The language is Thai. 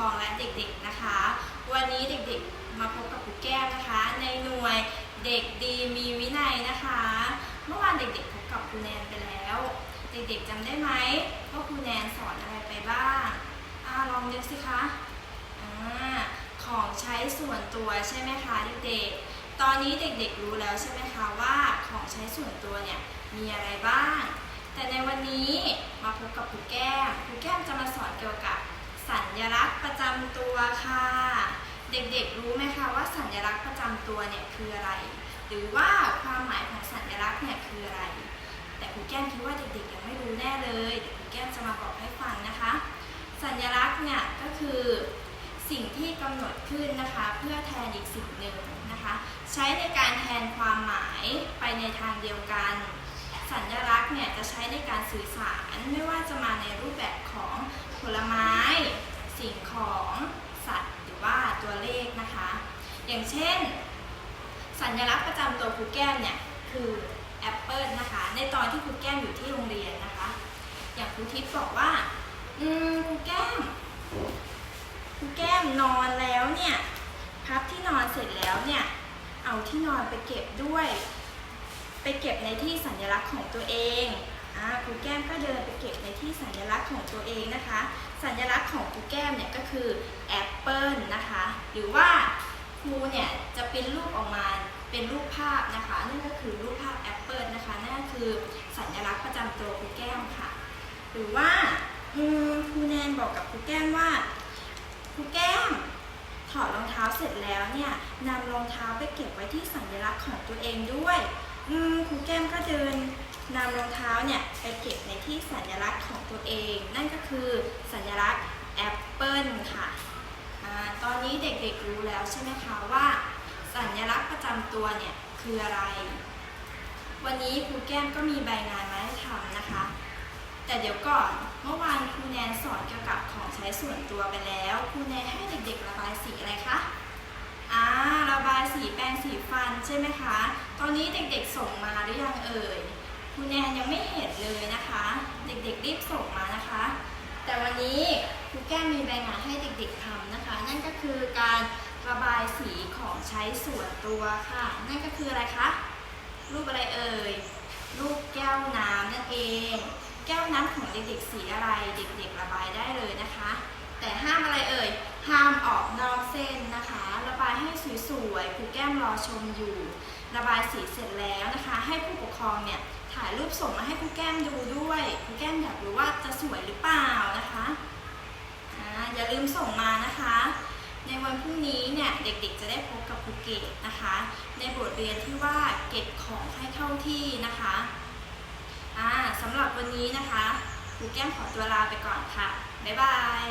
รองและเด็กๆนะคะ วันนี้เด็กๆมาพบกับครูแก้วนะคะ ในหน่วยเด็กดีมีวินัยนะคะ เมื่อวานเด็กๆพบกับครูแนนไปแล้ว เด็กๆจำได้ไหมว่าครูแนนสอนอะไรไปบ้างอ่าลองนึกสิคะอ่าของใช้ส่วนตัวใช่ไหมคะเด็กๆตอนนี้เด็กๆรู้แล้วใช่ไหมคะว่าของใช้ส่วนตัวเนี่ยมีอะไรบ้าง แต่ในวันนี้มาพบกับครูแก้มครูแก้มจะมาสอนเกี่ยวกับ ญลักษณ์ประจำตัวค่ะ เด็กๆรู้ไหมคะว่าสัญลักษณ์ประจำตัวเนี่ยคืออะไร หรือว่าความหมายของสัญลักษณ์เนี่ยคืออะไร แต่ครูแก้มคิดว่าเด็กๆยังไม่รู้แน่เลยเดี๋ยวครูแก้มจะมาบอกให้ฟังนะคะ สัญลักษณ์เนี่ยก็คือสิ่งที่กำหนดขึ้นนะคะเพื่อแทนอีกสิ่งหนึ่งนะคะ ใช้ในการแทนความหมายไปในทางเดียวกัน สัญลักษณ์เนี่ยจะใช้ในการสื่อสารไม่ว่าจะมาในรูปแบบของผลไม้ สิ่งของสัตว์หรือว่าตัวเลขนะคะ อย่างเช่น สัญลักษณ์ประจำตัวครูแก้มเนี่ยคือแอปเปิลนะคะ ในตอนที่ครูแก้มอยู่ที่โรงเรียนนะคะ อย่างครูทิพย์บอกว่า อืมครูแก้มครูแก้มนอนแล้วเนี่ยพับที่นอนเสร็จแล้วเนี่ยเอาที่นอนไปเก็บด้วย ไปเก็บในที่สัญลักษณ์ของตัวเอง รูแก้มก็เดินไปเก็บในที่สัญลักษณ์ของตัวเองนะคะ สัญลักษณ์ของครูแก้มเนี่ยก็คือแอปเปิลนะคะ หรือว่าครูเนี่ยจะเป็นรูปออกมาเป็นรูปภาพนะคะนั่นก็คือรูปภาพแอปเปิลนะคะนั่นก็คือสัญลักษณ์ประจำตัวครูแก้มค่ะ หรือว่าครูแนนบอกกับครูแก้มว่าครูแก้มถอดรองเท้าเสร็จแล้วเนี่ยนำรองเท้าไปเก็บไว้ที่สัญลักษณ์ของตัวเองด้วยครูแก้มก็เดิน นำรองเท้าเนี่ยไปเก็บในที่สัญลักษณ์ของตัวเอง นั่นก็คือสัญลักษณ์แอปเปิลค่ะอตอนนี้เด็กๆรู้แล้วใช่ไหมคะว่า สัญลักษณ์ประจำตัวเนี่ยคืออะไร วันนี้ครูแก้มก็มีใบงานมาให้ทำนะคะ แต่เดี๋ยวก่อนเมื่อวานครูแนนสอนเกี่ยวกับของใช้ส่วนตัวไปแล้วครูแนนให้เด็กๆระบายสีอะไรคะอ่าระบายสีแปรงสีฟันใช่ไหมคะ ตอนนี้เด็กๆส่งมาหรือยังเอ่ย ครูแนนยังไม่เห็นเลยนะคะ เด็กๆรีบส่งมานะคะ แต่วันนี้ครูแก้มมีใบงานให้เด็กๆทำนะคะ นั่นก็คือการระบายสีของใช้ส่วนตัวค่ะ นั่นก็คืออะไรคะรูปอะไรเอ่ยรูปแก้วน้ำนั่นเอง แก้วน้ำของเด็กๆสีอะไรเด็กๆระบายได้เลยนะคะ แต่ห้ามอะไรเอ่ยห้ามออกนอกเส้นนะคะ ระบายให้สวยๆครูแก้มรอชมอยู่ ระบายสีเสร็จแล้วนะคะ ให้ผู้ปกครองเนี่ย ถ่ายรูปส่งมาให้ครูแก้มดูด้วยครูแก้มอยากรู้ว่าจะสวยหรือเปล่านะคะอ่าอย่าลืมส่งมานะคะ ในวันพรุ่งนี้เนี่ยเด็กๆจะได้พบกับครูเกตนะคะ ในบทเรียนที่ว่าเก็บของให้เข้าที่นะคะอ่าสำหรับวันนี้นะคะครูแก้มขอตัวลาไปก่อนค่ะบ๊ายบาย